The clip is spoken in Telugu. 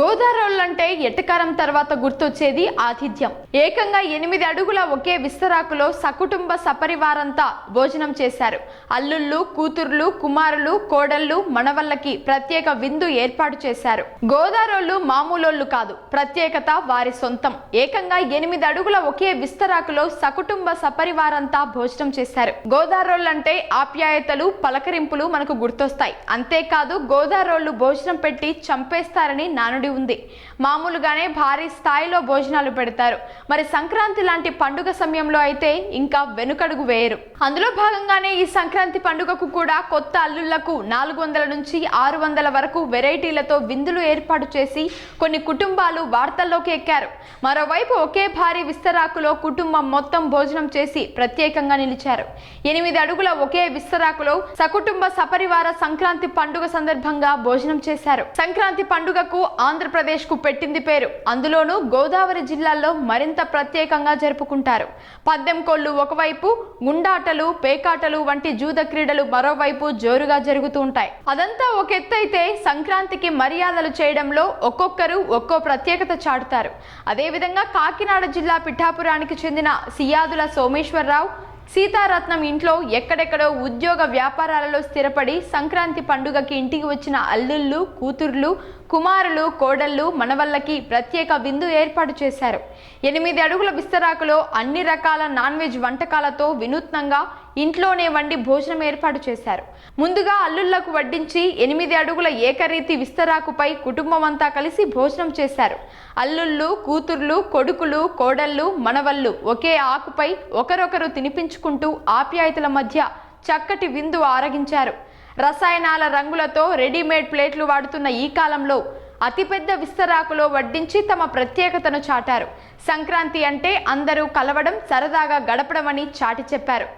గోదావరులంటే ఎట్టకారం తర్వాత గుర్తొచ్చేది ఆతిథ్యం. ఏకంగా ఎనిమిది అడుగుల ఒకే విస్తరాకులో సకుటుంబ సపరివారంతా భోజనం చేశారు. అల్లుళ్ళు కూతుర్లు కుమారులు కోడళ్ళు మనవళ్ళకి ప్రత్యేక విందు ఏర్పాటు చేశారు. గోదారోళ్ళు మామూలోళ్ళు కాదు ప్రత్యేకత వారి సొంతం. ఏకంగా ఎనిమిది అడుగుల ఒకే విస్తరాకులో సకుటుంబ సపరివారంతా భోజనం చేశారు. గోదారోళ్ళంటే ఆప్యాయతలు పలకరింపులు మనకు గుర్తొస్తాయి. అంతేకాదు గోదారోళ్ళు భోజనం పెట్టి చంపేస్తారని నుండి ఉంది. మామూలుగానే భారీ స్థాయిలో భోజనాలు పెడతారు. మరి సంక్రాంతి లాంటి పండుగ సమయంలో అయితే ఇంకా వెనుకడుగు వేయరు. అందులో భాగంగానే ఈ సంక్రాంతి పండుగకు కూడా కొత్త అల్లుళ్ళకు నాలుగు వందల నుంచి ఆరు వందల వరకు వెరైటీలతో విందులు ఏర్పాటు చేసి కొన్ని కుటుంబాలు వార్తల్లోకి ఎక్కారు. మరోవైపు ఒకే భారీ విస్తరాకులో కుటుంబం మొత్తం భోజనం చేసి ప్రత్యేకంగా నిలిచారు. ఎనిమిది అడుగుల ఒకే విస్తరాకులో సకుటుంబ సపరివార సంక్రాంతి పండుగ సందర్భంగా భోజనం చేశారు. సంక్రాంతి పండుగకు ఆంధ్రప్రదేశ్కు పెట్టింది పేరు. అందులోనూ గోదావరి జిల్లాల్లో మరింత ప్రత్యేకంగా జరుపుకుంటారు. పద్దెం కోళ్ళు ఒకవైపు గుండాటలు పేకాటలు వంటి జూద క్రీడలు మరోవైపు జోరుగా జరుగుతూ ఉంటాయి. అదంతా ఒక ఎత్తు అయితే సంక్రాంతికి మర్యాదలు చేయడంలో ఒక్కొక్కరు ఒక్కో ప్రత్యేకత చాటుతారు. అదేవిధంగా కాకినాడ జిల్లా పిఠాపురానికి చెందిన సియాదుల సోమేశ్వరరావు సీతారత్నం ఇంట్లో ఎక్కడెక్కడో ఉద్యోగ వ్యాపారాలలో స్థిరపడి సంక్రాంతి పండుగకి ఇంటికి వచ్చిన అల్లుళ్ళు కూతుర్లు కుమారులు కోడళ్ళు మనవళ్ళకి ప్రత్యేక విందు ఏర్పాటు చేశారు. ఎనిమిది అడుగుల విస్తరాకులో అన్ని రకాల నాన్ వెజ్ వంటకాలతో వినూత్నంగా ఇంట్లోనే వండి భోజనం ఏర్పాటు చేశారు. ముందుగా అల్లుళ్ళకు వడ్డించి ఎనిమిది అడుగుల ఏకరీతి విస్తరాకుపై కుటుంబం అంతా కలిసి భోజనం చేశారు. అల్లుళ్ళు కూతుర్లు కొడుకులు కోడళ్ళు మనవళ్ళు ఒకే ఆకుపై ఒకరొకరు తినిపించుకుంటూ ఆప్యాయతల మధ్య చక్కటి విందు ఆరగించారు. రసాయనాల రంగులతో రెడీమేడ్ ప్లేట్లు వాడుతున్న ఈ కాలంలో అతిపెద్ద విస్తరాకులో వడ్డించి తమ ప్రత్యేకతను చాటారు. సంక్రాంతి అంటే అందరూ కలవడం సరదాగా గడపడమని చాటి చెప్పారు.